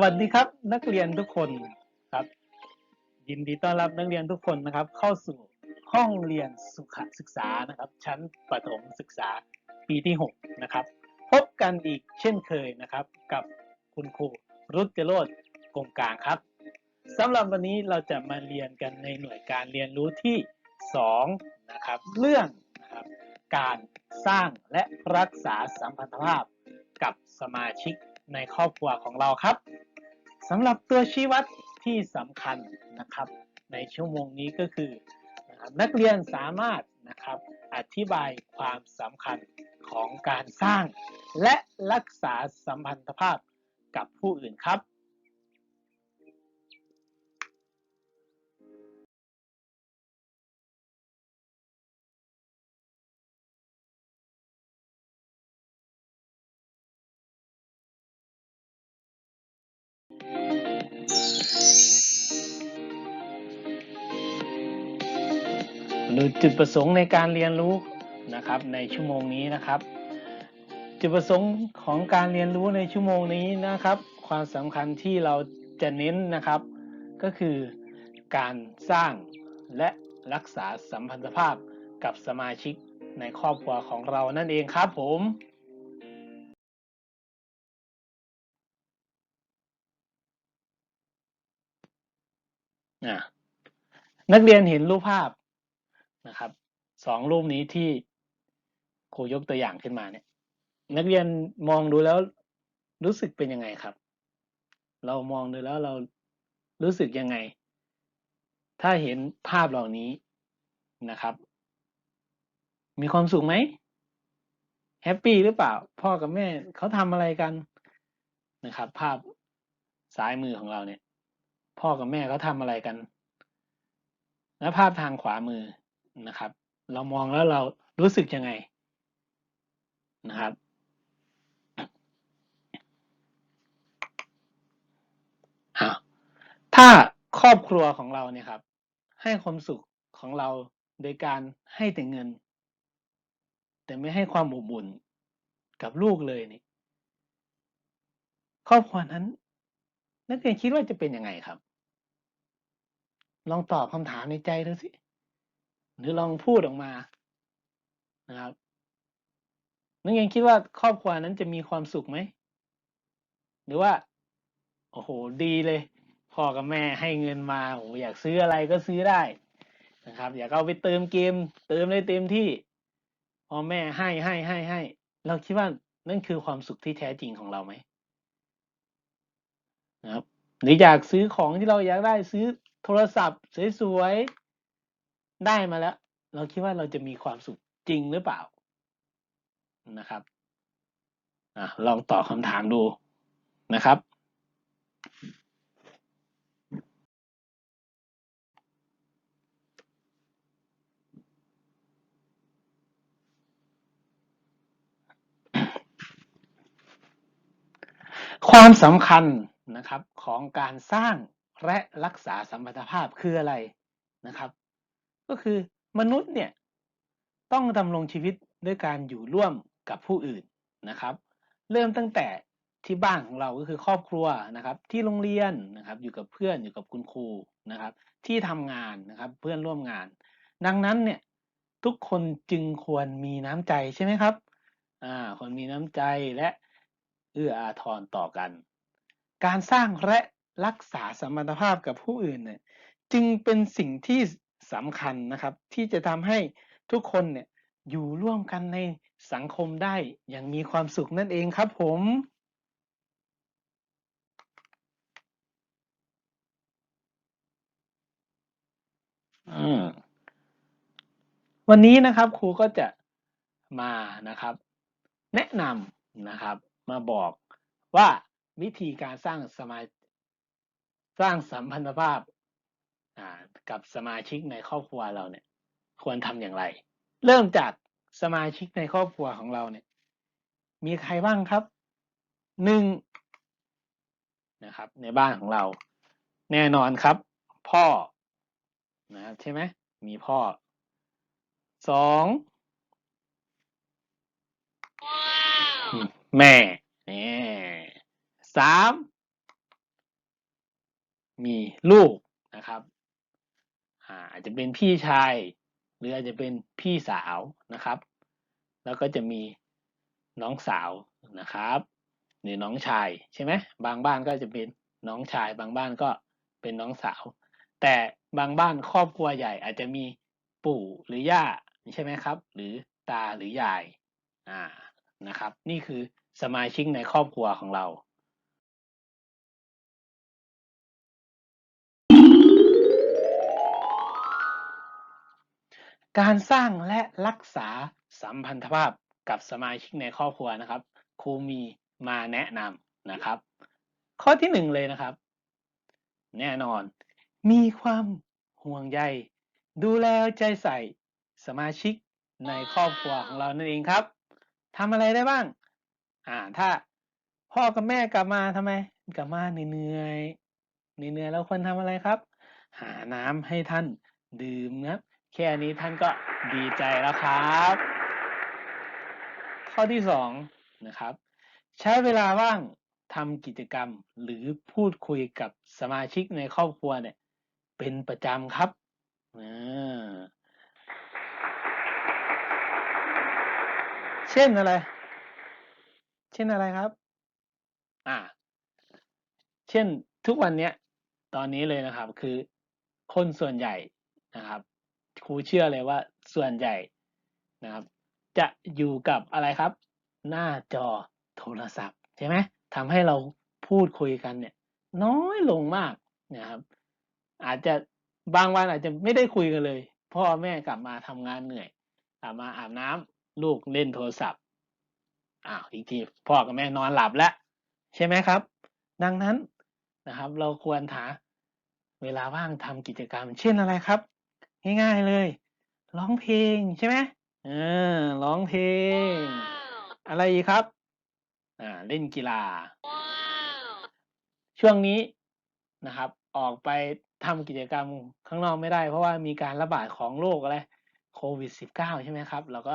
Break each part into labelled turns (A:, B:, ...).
A: วัสดีครับ นักเรียนทุกคนครับ ยินดีต้อนรับนักเรียนทุกคนนะครับ เข้าสู่ห้องเรียนสุขศึกษานะครับ ชั้นประถมศึกษาปีที่ 6 นะครับ พบกันอีกเช่นเคยนะครับ กับคุณครูรุจโรธกงกลางครับสำหรับวันนี้เราจะมาเรียนกันในหน่วยการเรียนรู้ที่ 2 นะครับ เรื่องนะครับการสร้างและรักษาสัมพันธภาพกับสมาชิก ในครอบครัวของเราครับสำหรับตัวชี้วัดที่สำคัญนะครับ ในชั่วโมงนี้ก็คือนะคนักเรียนสามารถนะครับอธิบายความสำคัญของการสร้าง และรักษาสัมพันธภาพกับผู้อื่นครับ รือจุดประสงค์ในการเรียนรู้นะครับในชั่วโมงนี้นะครับ จุดประสงค์ของการเรียนรู้ในชั่วโมงนี้นะครับ ความสำคัญที่เราจะเน้นนะครับ ก็คือการสร้างและรักษาสัมพันธภาพกับสมาชิกในครอบครัวของเรานั่นเองครับผมนักเรียนเห็นรูปภาพ นะครับสองรูปนี้ที่ครูยกตัวอย่างขึ้นมาเนี่ย นักเรียนมองดูแล้วรู้สึกเป็นยังไงครับ เรามองดูแล้วเรารู้สึกยังไง ถ้าเห็นภาพเหล่านี้นะครับ มีความสุขไหมแฮปปี้หรือเปล่า พ่อกับแม่เขาทำอะไรกันนะครับ ภาพซ้ายมือของเราเนี่ย พ่อกับแม่เขาทำอะไรกัน และภาพทางขวามือ นะครับ เรามองแล้วเรารู้สึกยังไงนะครับ ถ้าครอบครัวของเราเนี่ยครับ ให้ความสุขของเราโดยการให้แต่เงิน แต่ไม่ให้ความอบอุ่นกับลูกเลยนี่ครอบครัวนั้น นักเรียนคิดว่าจะเป็นยังไงครับ ลองตอบคำถามในใจดูสิ หรือลองพูดออกมานะครับนักเรียนคิดว่าครอบครัวนั้นจะมีความสุขไหม หรือว่า โอ้โห ดีเลย พ่อกับแม่ให้เงินมาโอ้โหอยากซื้ออะไรก็ซื้อได้นะครับ อยากเอาไปเติมเกม เติมเลยเต็มที่พ่อแม่ให้ให้ให้ให้ เราคิดว่านั่นคือความสุขที่แท้จริงของเราไหมนะครับหรืออยากซื้อของที่เราอยากได้ซื้อโทรศัพท์สวยๆ ได้มาแล้ว เราคิดว่าเราจะมีความสุขจริงหรือเปล่านะครับอลองตอบคำถามดูนะครับ ความสำคัญนะครับของการสร้างและรักษาสัมพันธภาพคืออะไรนะครับ ก็คือมนุษย์เนี่ยต้องดำรงชีวิตด้วยการอยู่ร่วมกับผู้อื่นนะครับ เริ่มตั้งแต่ที่บ้านของเราก็คือครอบครัวนะครับ ที่โรงเรียนนะครับ อยู่กับเพื่อนอยู่กับคุณครูนะครับ ที่ทำงานนะครับเพื่อนร่วมงาน ดังนั้นเนี่ยทุกคนจึงควรมีน้ำใจใช่ไหมครับอ่าคนมีน้ำใจและเอื้ออาทรต่อกัน การสร้างและรักษาสมพันธภาพกับผู้อื่นเนี่ยจึงเป็นสิ่งที่ สำคัญนะครับ ที่จะทำให้ทุกคนเนี่ยอยู่ร่วมกันในสังคมได้อย่างมีความสุขนั่นเองครับผมอืมวันนี้นะครับครูก็จะมานะครับ แนะนำนะครับ มาบอกว่าวิธีการสร้างสมาสร้างสัมพันธภาพ อ่ากับสมาชิกในครอบครัวเราเนี่ย ควรทำอย่างไร เริ่มจากสมาชิกในครอบครัวของเราเนี่ย มีใครบ้างครับหนึ่งนะครับ ในบ้านของเรา แน่นอนครับ พ่อนะครับใช่ไหมมีพ่อสองแม่นี่สามมีลูกนะครับ อาอาจจะเป็นพี่ชาย หรืออาจจะเป็นพี่สาวนะครับ แล้วก็จะมีน้องสาวนะครับหรือน้องชายใช่ไหมบางบ้านก็จะเป็นน้องชาย บางบ้านก็เป็นน้องสาว แต่บางบ้านครอบครัวใหญ่ อาจจะมีปู่หรือย่าใช่ไหมครับ หรือตาหรือยายอ่านะครับ นี่คือสมาชิกในครอบครัวของเรา การสร้างและรักษาสัมพันธภาพกับสมาชิกในครอบครัวนะครับครูมีมาแนะนำนะครับ ข้อที่หนึ่งเลยนะครับ แน่นอน มีความห่วงใย ดูแลใจใส่สมาชิกในครอบครัวของเรานั่นเองครับทำอะไรได้บ้าง อ่าถ้าพ่อกับแม่กลับมาทำไมกลับมาเหนื่อยเหนื่อยๆแล้วควรทำอะไรครับ หาน้ำให้ท่านดื่มนะครับ แค่นี้ท่านก็ดีใจแล้วครับ ข้อที่สองนะครับ ใช้เวลาว่างทำกิจกรรมหรือพูดคุยกับสมาชิกในครอบครัวเนี่ย เป็นประจำครับเช่นอะไร เช่นอะไรครับ อ่า เช่นทุกวันเนี้ย ตอนนี้เลยนะครับ คือคนส่วนใหญ่นะครับ ครูเชื่อเลยว่าส่วนใหญ่นะครับ จะอยู่กับอะไรครับ หน้าจอโทรศัพท์ใช่ไหมทำให้เราพูดคุยกันเนี่ย น้อยลงมากนะครับ อาจจะบางวันอาจจะไม่ได้คุยกันเลย พ่อแม่กลับมาทำงานเหนื่อยกลับมาอาบน้ำลูกเล่นโทรศัพท์อ้าวอีกทีพ่อกับแม่นอนหลับแล้วใช่ไหมครับ ดังนั้นนะครับ เราควรหาเวลาว่างทำกิจกรรม เช่นอะไรครับ ง่ายๆเลย ร้องเพลงใช่ไหมเออร้องเพลง อะไรอีกครับ อ่า เล่นกีฬา ช่วงนี้นะครับ ออกไปทำกิจกรรมข้างนอกไม่ได้ เพราะว่ามีการระบาดของโรคอะไรโควิด -19 ใช่ไหมครับ เราก็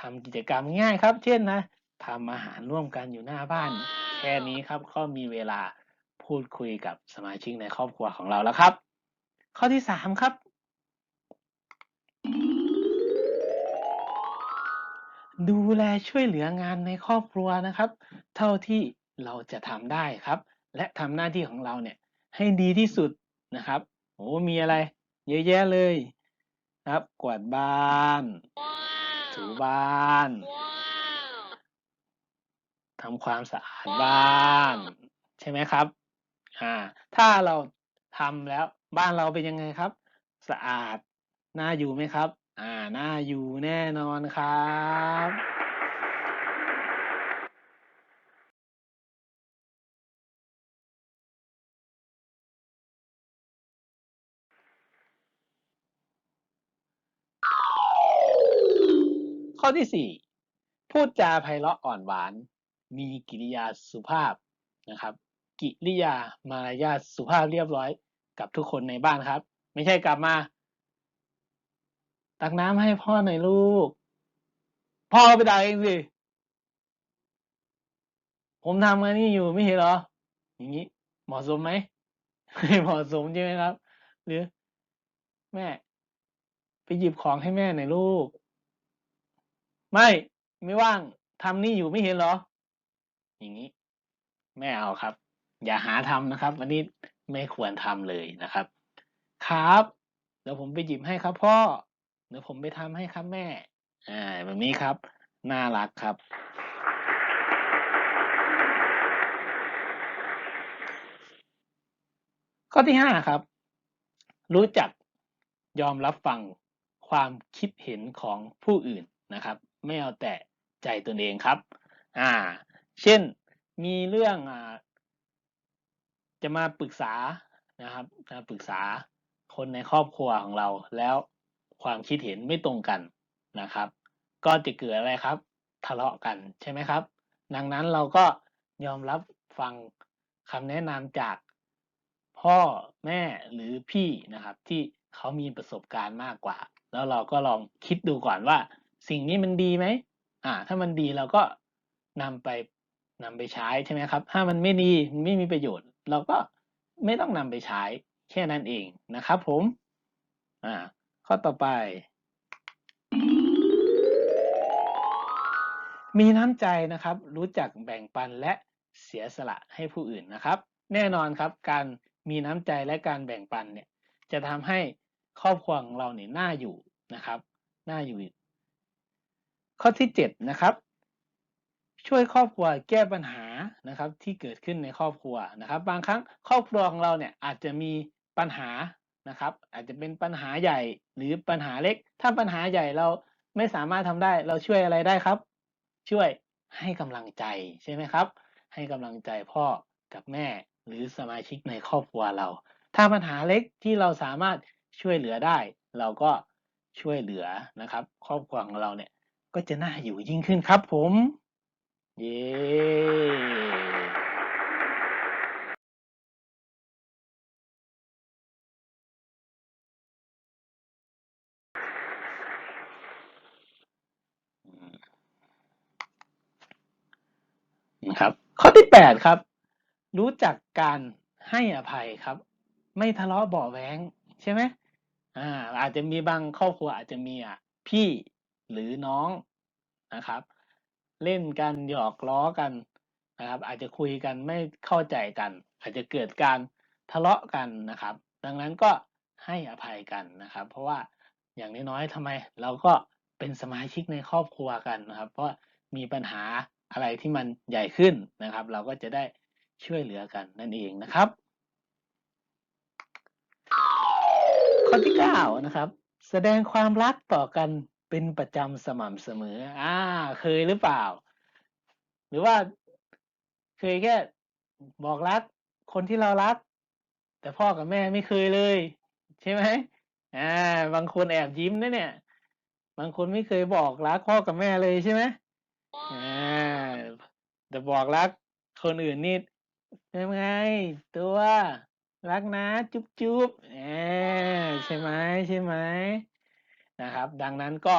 A: ทำกิจกรรมง่ายครับ เช่นนะทำอาหารร่วมกันอยู่หน้าบ้าน แค่นี้ครับ ก็มีเวลาพูดคุยกับสมาชิกในครอบครัวของเราแล้วครับ ข้อที่สามครับ ดูแลช่วยเหลืองานในครอบครัวนะครับ เท่าที่เราจะทำได้ครับ และทำหน้าที่ของเราเนี่ยให้ดีที่สุดนะครับโอ้มีอะไร เยอะแยะเลยครับ กวาดบ้าน ถูบ้านทำความสะอาดบ้าน ใช่ไหมครับอ่าถ้าเราทำแล้วบ้านเราเป็นยังไงครับ สะอาดน่าอยู่ไหมครับ อ่าน่าอยู่แน่นอนครับข้อที่สี่พูดจาไพเราะอ่อนหวาน มีกิริยาสุภาพนะครับ กิริยามารยาทสุภาพเรียบร้อยกับทุกคนในบ้านครับ ไม่ใช่กลับมา ตักน้ำให้พ่อหน่อยลูก พ่อไปตักเองสิ ผมทำงานนี่อยู่ไม่เห็นเหรอ อย่างนี้เหมาะสมไหมไม่เหมาะสมใช่ไหมครับ หรือ แม่ ไปหยิบของให้แม่หน่อยลูก ไม่ไม่ว่างทำนี่อยู่ไม่เห็นเหรอ อย่างนี้ ไม่เอาครับ อย่าหาทำนะครับ วันนี้ไม่ควรทำเลยนะครับ ครับ เดี๋ยวผมไปหยิบให้ครับพ่อ เดี๋ยวผมไปทำให้ครับแม่ อ่าแบบนี้ครับ น่ารักครับ ข้อที่ห้าครับ รู้จักยอมรับฟังความคิดเห็นของผู้อื่นนะครับ ไม่เอาแต่ใจตนเองครับ อ่า เช่นมีเรื่องอ่าจะมาปรึกษานะครับมาปรึกษาคนในครอบครัวของเราแล้ว ความคิดเห็นไม่ตรงกันนะครับ ก็จะเกิดอะไรครับ ทะเลาะกันใช่ไหมครับ ดังนั้นเราก็ยอมรับฟังคำแนะนำจากพ่อแม่หรือพี่นะครับ ที่เขามีประสบการณ์มากกว่า แล้วเราก็ลองคิดดูก่อนว่า สิ่งนี้มันดีไหมอ่า ถ้ามันดีเราก็นำไปนำไปใช้ใช่ไหมครับ ถ้ามันไม่ดีมันไม่มีประโยชน์ เราก็ไม่ต้องนำไปใช้แค่นั้นเองนะครับผมอ่า ข้อต่อไป มีน้ำใจนะครับ รู้จักแบ่งปันและเสียสละให้ผู้อื่นนะครับ แน่นอนครับ การมีน้ำใจและการแบ่งปันเนี่ย จะทำให้ครอบครัวของเราเนี่ยน่าอยู่นะครับน่าอยู่ ข้อที่เจ็ดนะครับ ช่วยครอบครัวแก้ปัญหานะครับ ที่เกิดขึ้นในครอบครัวนะครับ บางครั้งครอบครัวของเราเนี่ยอาจจะมีปัญหา นะครับ อาจจะเป็นปัญหาใหญ่หรือปัญหาเล็ก ถ้าปัญหาใหญ่เราไม่สามารถทำได้ เราช่วยอะไรได้ครับ ช่วยให้กำลังใจใช่ไหมครับ ให้กำลังใจพ่อกับแม่หรือสมาชิกในครอบครัวเรา ถ้าปัญหาเล็กที่เราสามารถช่วยเหลือได้ เราก็ช่วยเหลือนะครับ ครอบครัวของเราเนี่ยก็จะน่าอยู่ยิ่งขึ้นครับผม เย้ นะครับ ข้อที่แปดครับ รู้จักการให้อภัยครับ ไม่ทะเลาะเบาแวงใช่ไหมอ่า อาจจะมีบางครอบครัวอาจจะมีอะพี่หรือน้องนะครับ เล่นกันหยอกล้อกันนะครับ อาจจะคุยกันไม่เข้าใจกัน อาจจะเกิดการทะเลาะกันนะครับ ดังนั้นก็ให้อภัยกันนะครับ เพราะว่าอย่างน้อยๆทำไม เราก็เป็นสมาชิกในครอบครัวกันนะครับ เพราะมีปัญหา อะไรที่มันใหญ่ขึ้นนะครับ เราก็จะได้ช่วยเหลือกันนั่นเองนะครับ ข้อที่เก้านะครับ แสดงความรักต่อกันเป็นประจำสม่ำเสมอ อ่า เคยหรือเปล่า หรือว่าเคยแค่บอกรัก คนที่เรารัก แต่พ่อกับแม่ไม่เคยเลย ใช่ไหมอ่า บางคนแอบยิ้มนะเนี่ย บางคนไม่เคยบอกรักพ่อกับแม่เลยใช่ไหมอ่า แต่บอกรักคนอื่นนี่ยังไง ตัวรักนะจุ๊บจุ๊บใช่ไหมใช่ไหมนะครับ ดังนั้นก็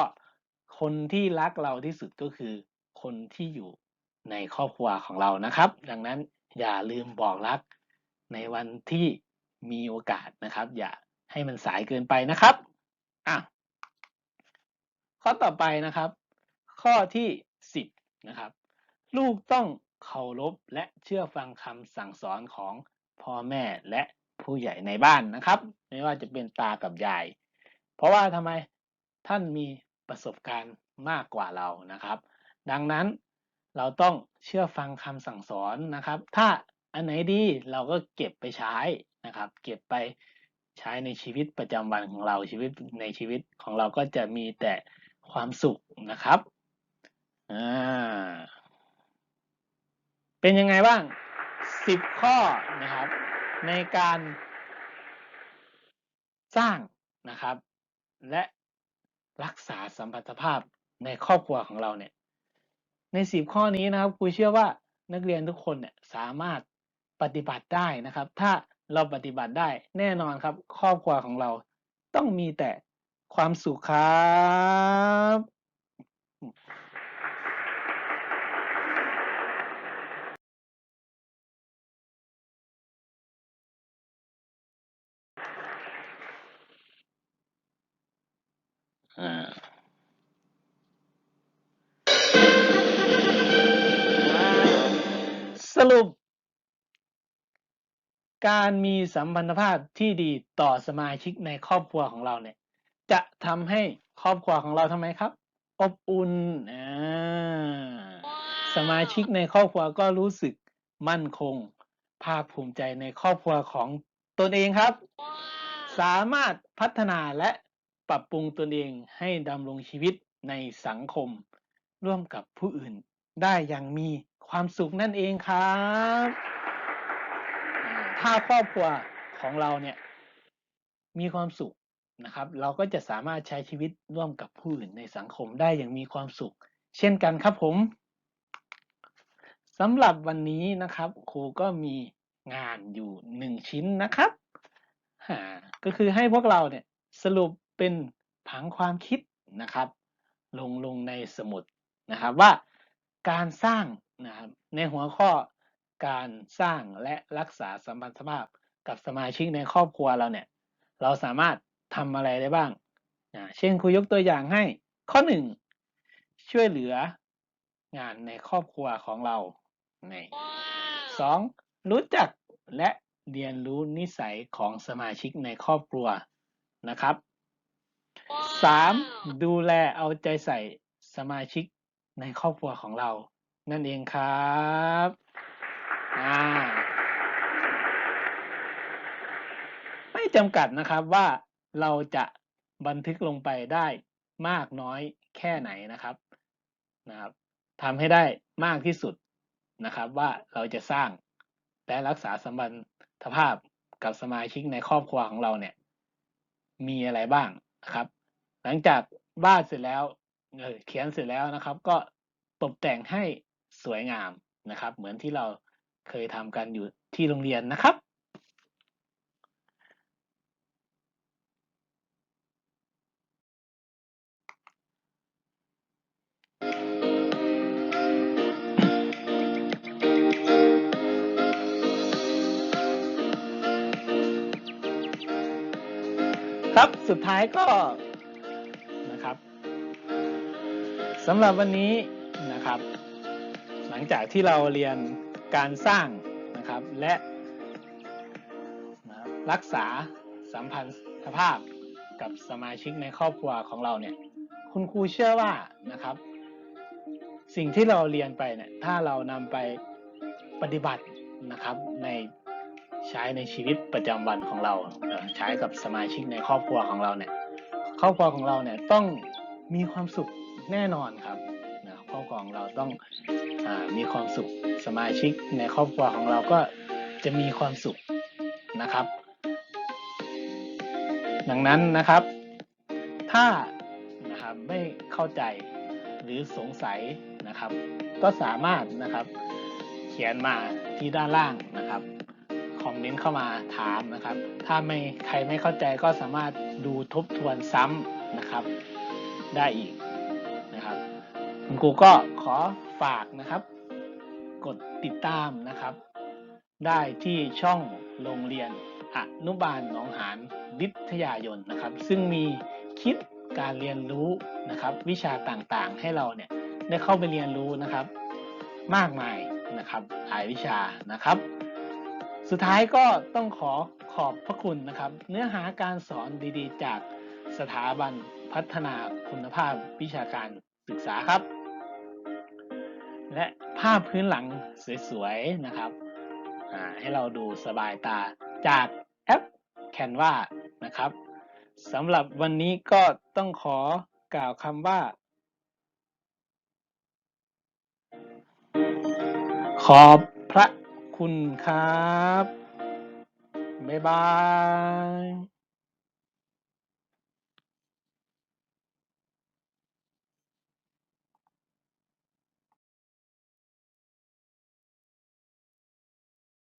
A: คนที่รักเราที่สุดก็คือคนที่อยู่ในครอบครัวของเรานะครับ ดังนั้นอย่าลืมบอกรักในวันที่มีโอกาสนะครับ อย่าให้มันสายเกินไปนะครับอะข้อต่อไปนะครับ ข้อที่สิบนะครับ ลูกต้องเคารพและเชื่อฟังคำสั่งสอนของพ่อแม่และผู้ใหญ่ในบ้านนะครับ ไม่ว่าจะเป็นตากับยาย เพราะว่าทำไมท่านมีประสบการณ์มากกว่าเรานะครับ ดังนั้นเราต้องเชื่อฟังคำสั่งสอนนะครับ ถ้าอันไหนดีเราก็เก็บไปใช้นะครับ เก็บไปใช้ในชีวิตประจำวันของเราชีวิตในชีวิตของเราก็จะมีแต่ความสุขนะครับอ่า เป็นยังไงบ้างสิบข้อนะครับ ในการสร้างนะครับ และรักษาสัมพันธภาพในครอบครัวของเราเนี่ย ในสิบข้อนี้นะครับครูเชื่อว่านักเรียนทุกคนเนี่ยสามารถปฏิบัติได้นะครับ ถ้าเราปฏิบัติได้แน่นอนครับ ครอบครัวของเราต้องมีแต่ความสุขครับ อ่าสรุป การมีสัมพันธภาพที่ดีต่อสมาชิกในครอบครัวของเราเนี่ย จะทำให้ครอบครัวของเราทำไมครับ อบอุ่นอ่าสมาชิกในครอบครัวก็รู้สึกมั่นคง ภาคภูมิใจในครอบครัวของตนเองครับ สามารถพัฒนาและ ปรับปรุงตนเองให้ดำรงชีวิตในสังคม ร่วมกับผู้อื่นได้อย่างมีความสุขนั่นเองครับ ถ้าครอบครัวของเราเนี่ยมีความสุขนะครับ เราก็จะสามารถใช้ชีวิตร่วมกับผู้อื่นในสังคมได้อย่างมีความสุข เช่นกันครับผมสำหรับวันนี้นะครับครูก็มีงานอยู่หนึ่งชิ้นนะครับ ก็คือให้พวกเราเนี่ยสรุป เป็นผังความคิดนะครับ ลงลงในสมุดนะครับว่าการสร้างนะครับในหัวข้อการสร้างและรักษาสัมพันธภาพกับสมาชิกในครอบครัวเราเนี่ย เราสามารถทำอะไรได้บ้างอ่าเช่นครูยกตัวอย่างให้ข้อหนึ่งช่วยเหลืองานในครอบครัวของเราในสองรู้จักและเรียนรู้นิสัยของสมาชิกในครอบครัวนะครับ สามดูแลเอาใจใส่สมาชิกในครอบครัวของเรา นั่นเองครับอ่าไม่จำกัดนะครับว่าเราจะบันทึกลงไปได้มากน้อยแค่ไหนนะครับนะครับทำให้ได้มากที่สุดนะครับ ว่าเราจะสร้างและรักษาสัมพันธภาพกับสมาชิกในครอบครัวของเราเนี่ย มีอะไรบ้าง นะครับ หลังจากวาดเสร็จแล้วเออเขียนเสร็จแล้วนะครับ ก็ตกแต่งให้สวยงามนะครับ เหมือนที่เราเคยทำกันอยู่ที่โรงเรียนนะครับ สุดท้ายก็นะครับสำหรับวันนี้นะครับ หลังจากที่เราเรียนการสร้างนะครับและนะรักษาสัมพันธภาพกับสมาชิกในครอบครัวของเราเนี่ยคุณครูเชื่อว่านะครับ สิ่งที่เราเรียนไปเนี่ยถ้าเรานำไปปฏิบัตินะครับใน ใช้ในชีวิตประจำวันของเราใช้กับสมาชิกในครอบครัวของเราเนี่ยครอบครัวของเราเนี่ยต้องมีความสุขแน่นอนครับนะครอบครัวของเราต้องอมีความสุขสมาชิกในครอบครัวของเราก็จะมีความสุขนะครับ ดังนั้นนะครับ ถ้านะครับไม่เข้าใจหรือสงสัยนะครับ ก็สามารถนะครับ เขียนมาที่ด้านล่างนะครับ คอมเมนต์เข้ามาถามนะครับ ถ้าไม่ใครไม่เข้าใจก็สามารถดูทบทวนซ้ำนะครับ ได้อีกนะครับคุณครูก็ขอฝากนะครับ กดติดตามนะครับ ได้ที่ช่องโรงเรียนอนุบาลหนองหานวิทยายนนะครับ ซึ่งมีคลิปการเรียนรู้นะครับ วิชาต่างๆ ให้เราเนี่ยได้เข้าไปเรียนรู้นะครับ มากมายนะครับหลายวิชานะครับ สุดท้ายก็ต้องขอขอบพระคุณนะครับ เนื้อหาการสอนดีๆ จากสถาบันพัฒนาคุณภาพวิชาการศึกษาครับ และภาพพื้นหลังสวยๆนะครับให้เราดูสบายตาจากแอป Canva นะครับสำหรับวันนี้ก็ต้องขอกล่าวคำว่า ขอบพระ คุณครับ บ๊ายบาย